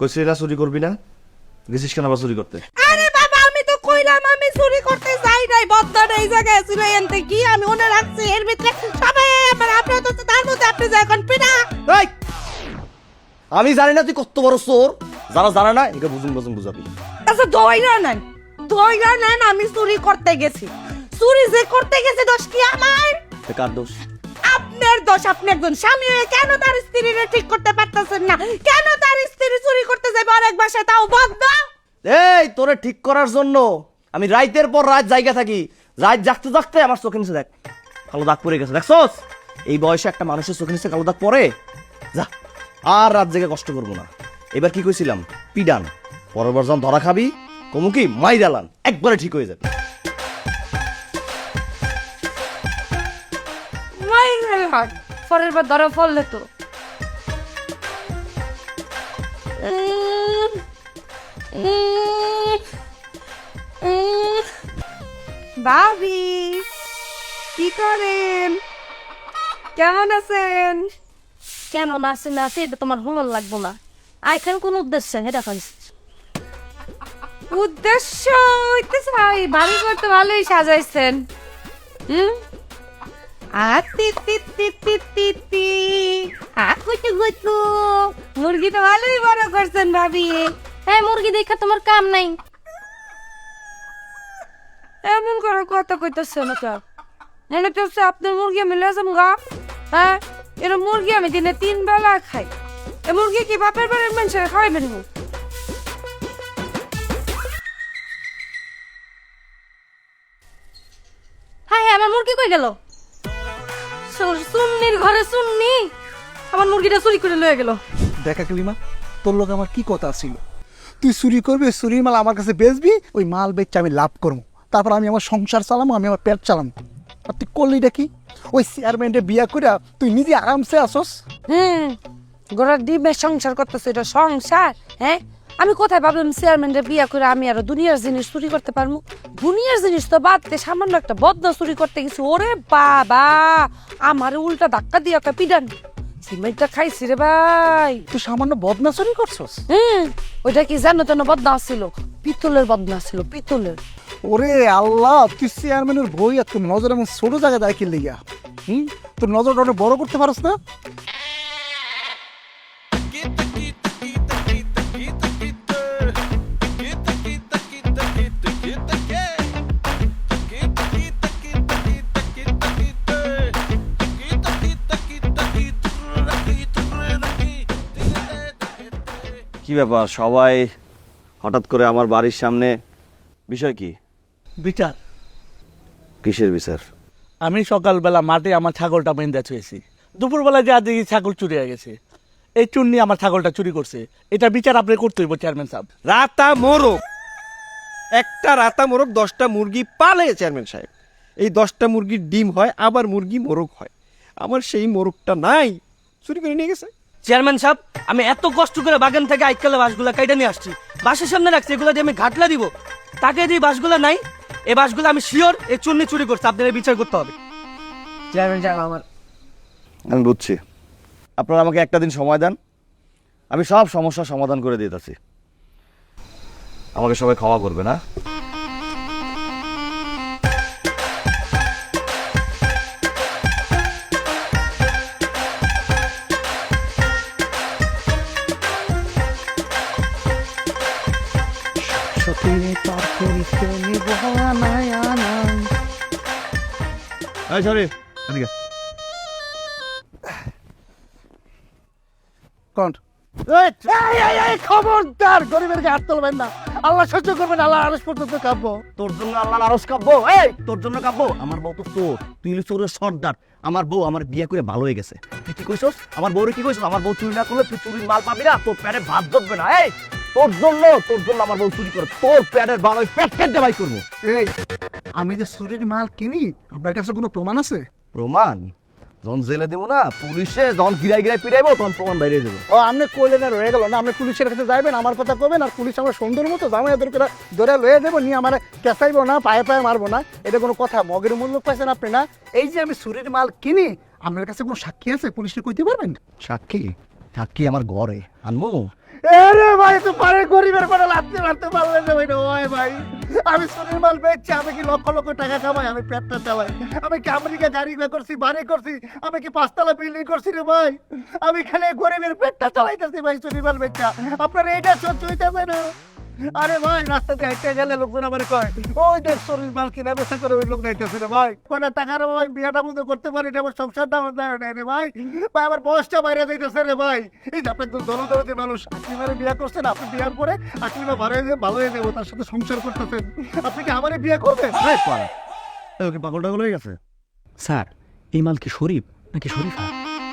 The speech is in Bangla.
কইছিস না চুরি করবি না? গেছিস কেন আবার চুরি করতে? আরে বাবা আমি তো কইলাম আমি চুরি করতে যাই নাই বদ্ধটা এই জায়গায় ছিল এনতে কি আমি ওনে রাখছি এর ভিতরে সবাই আমার আপনার তো তার মধ্যে আপনি যে এখন পিনা এই! আমি জানি না তুই কত বড় চোর যারা জানে না একে বুঝুন বুঝুন বুঝাবি। আচ্ছা দইরা নেন দইরা নেন আমি চুরি করতে গেছি। চুরি যে করতে গেছে দোষ কি আমার? কার দোষ? দোষ স্বামী হয়ে কেন তার স্ত্রীরে ঠিক করতে পারতেছেন না? কেন তার স্ত্রী চুরি করতে যাবে বাসায়? তাও বদ্ধ এই, তোরে ঠিক করার জন্য আমি রাইতের পর রাত জায়গা থাকি। রাত জাগতে জাগতে আমার চোখে নিচে দেখ। কালো দাগ পড়ে গেছে, দেখছস? এই বয়সে একটা মানুষের চোখে নিচে কালো দাগ পড়ে? যা, আর রাত জেগে কষ্ট করব না। এবার কি কইছিলাম? পিডান। পরের বার যখন ধরা খাবি কমুকি মাই ডালান একবারে ঠিক হয়ে যাবে। হাট পরের বার ধরা ফললে তো। ভাবি কি করেন? কেমন আছেন? কেমন আছে না আছে এটা তোমার ভালো লাগবো না। আইখান কোন উদ্দেশ্য? এটা খাইছ উদ্দেশ্য হইতেছে ভাই ভাবি করতে ভালোই সাজাইছেন। হুম? আর তি তি তি তি তি তি। আ কুচু কুচু মুরগি তো ভালোই বড় করছেন ভাবি। হ্যাঁ মুরগি দেখা তোমার কাম নাই। এমন করে কথা কইতেছে না তো। মনে তো আপনার মুরগি আমি লেজাম গা। হ্যাঁ এর মুরগি আমি দিনে তিন বেলা খাই। এ মুরগি কি বাপের বাড়ির মানুষের খাওয়াইবেন না হ্যাঁ হ্যাঁ আমার মুরগি কই গেল? সুন্নির ঘরে সুন্নি। আমার মুরগিটা চুরি করে লয়ে গেল। দেখা কালিমা তোর লোক আমার কি কথা ছিল? তুই চুরি করবি চুরির মাল আমার কাছে বেচবি ওই মাল বেচে আমি লাভ করব। তারপর আমি আমার সংসার চালামো আমি আমার পেট চালামো। আর তুই করলিটা কি? ওই চেয়ারম্যানটা বিয়া করে তুই নিজে আরামসে আসস? হুম গোড়ার ডিমের সংসার করতেছে এটা সংসার হ্যাঁ? আমি কোথায় ভাবলাম চেয়ারম্যানটা বিয়া করে আমি আরও দুনিয়ার জিনিস চুরি করতে পারব? দুনিয়ার জিনিস তো বাদ দে সামান্য একটা বদ্ধ চুরি করতে গেছি। ওরে বাবা আমার উল্টা ধাক্কা দিয়ে একটা পিডান সিমেন্টটা খাইছি রে ভাই। তুই সামান্য বদনা চুরি করছস? হুম ওইটা কি জানো তো বদনা ছিল। পিতলের বদনা ছিল পিতলের। ওরে আল্লাহ তুই চেয়ারম্যানের বই আর তোর নজর এমন ছোট জায়গায় দেয় কিনলে গিয়া হুম তোর নজরটা অনেক বড় করতে পারস না? কি ব্যাপার? সবাই হঠাৎ করে আমার বাড়ির সামনে বিষয় কি? বিচার। কিসের বিচার? আমি সকালবেলা মাঠে আমার ছাগলটা বেঁধে ছুঁয়েছি দুপুরবেলা যা দেখি ছাগল চুরি হয়ে গেছে। এই চুন্নি আমার ছাগলটা চুরি করছে। এটা বিচার আপনি করতে হইব চেয়ারম্যান সাহেব। রাতা মোরগ। একটা রাতা মোরগ দশটা মুরগি পালে চেয়ারম্যান সাহেব। এই দশটা মুরগির ডিম হয় আবার মুরগি মোরগ হয়। আমার সেই মোরগটা নাই চুরি করে নিয়ে গেছে। চেয়ারম্যান সাহেব, আমি এত কষ্ট করে বাগান থেকে আইকালে বাসগুলা কাইটা নিয়ে আসছি। বাসের সামনে রাখছি, এগুলো দিয়ে আমি ঘাটলা দিব। তাকে দিয়ে বাসগুলা নাই এই বাসগুলো আমি শিওর এই চুন্নি চুরি করছি আপনাদের বিচার করতে হবে। চেয়ারম্যান সাহেব, আমার আমি বুঝছি। আপনারা আমাকে একটা দিন সময় দেন, আমি সব সমস্যার সমাধান করে দিতেছি আমাকে সবাই ক্ষমা করবে না সত্যি তার করিতে নিব আনায় আনায়। এই সরি এদিকে। কন্ট এই, এই, এই, এই, খবরদার গরিবের গায়ে হাত তুলবেন না। আল্লাহ সহ্য করবেন আল্লাহ আরস পর্যন্ত কাঁপবো। তোর জন্য আল্লাহর আরস কাব্য এই তোর জন্য কাব্য আমার বউ তো চোর তুই চোরের সর্দার। আমার বউ আমার বিয়ে করে ভালো হয়ে গেছে। তুই কি কইছস? আমার বউরে কি কইছস? আমার বউ চুরি না করলে তুই চুরির মাল পাবি না তোর প্যারে ভাত ধরবে না। এই তোর জন্য তোর জন্য আমার বউ চুরি করে তোর প্যারের ভালো পেট কেটে বাই করব। এই আমি যে চুরির মাল কিনি আপনার কাছে কোনো প্রমাণ আছে? প্রমাণ? যখন জেলে দেবো না পুলিশে যখন গিরাই গিরাই পিড়াইবো তখন প্রমাণ বাইরে যাব ও আপনি কইলেন আর রয়ে গেল। না আপনি পুলিশের কাছে যাবেন আমার কথা কবেন আর পুলিশ আমার সুন্দর মতো জামাই এদের করে ধরে লয়ে দেবো নিয়ে আমার কেঁচাইবো না পায়ে পায়ে মারবো না। এটা কোনো কথা মগের মূল্য পাইছেন আপনি না? এই যে আমি চুরির মাল কিনি আপনার কাছে কোনো সাক্ষী আছে? পুলিশে কইতে পারবেন? সাক্ষী? সাক্ষী আমার ঘরে আনব এরে ভাই, তো পারে গরিবের পারে লাত্তি মারতে পারলে যে ভাই, ওই ভাই। আমি সোনের মাল বেচছি, আমি কি লক্ষ লক্ষ টাকা কামাই? আমি পেটটা চালাই আমি কি আমেরিকা গাড়ি করছি, বাড়ি করছি? আমি কি পাঁচতলা বিল্ডিং করছি রে ভাই? আমি খালি গরিবের পেটটা চালাইতেছি ভাই সোনের মাল বেচা। আপনার এটা সহ্য হইতে না। আরে ভাই রাস্তাতে হেঁটে গেলে লোকজন আমার কয় ওই দেখ শরীর মাল কিনা বেচা করে ওই লোক নাইতেছে রে ভাই। কোনা টাকার ভাই বিয়াটা মতো করতে পারি এটা আমার সংসারটা আমার দেয় না রে ভাই। ভাই আমার বয়সটা বাইরে যাইতেছে রে ভাই। এই যে আপনার দলদলতি মানুষ আপনি মানে বিয়ে করছেন আপনি বিয়ার পরে আপনি না ভালো হয়ে ভালো হয়ে যাব তার সাথে সংসার করতেছেন। আপনি কি আমারে বিয়ে করবেন? ওকে পাগল টাগল হয়ে গেছে? স্যার এই মাল কি শরীফ নাকি শরীফা?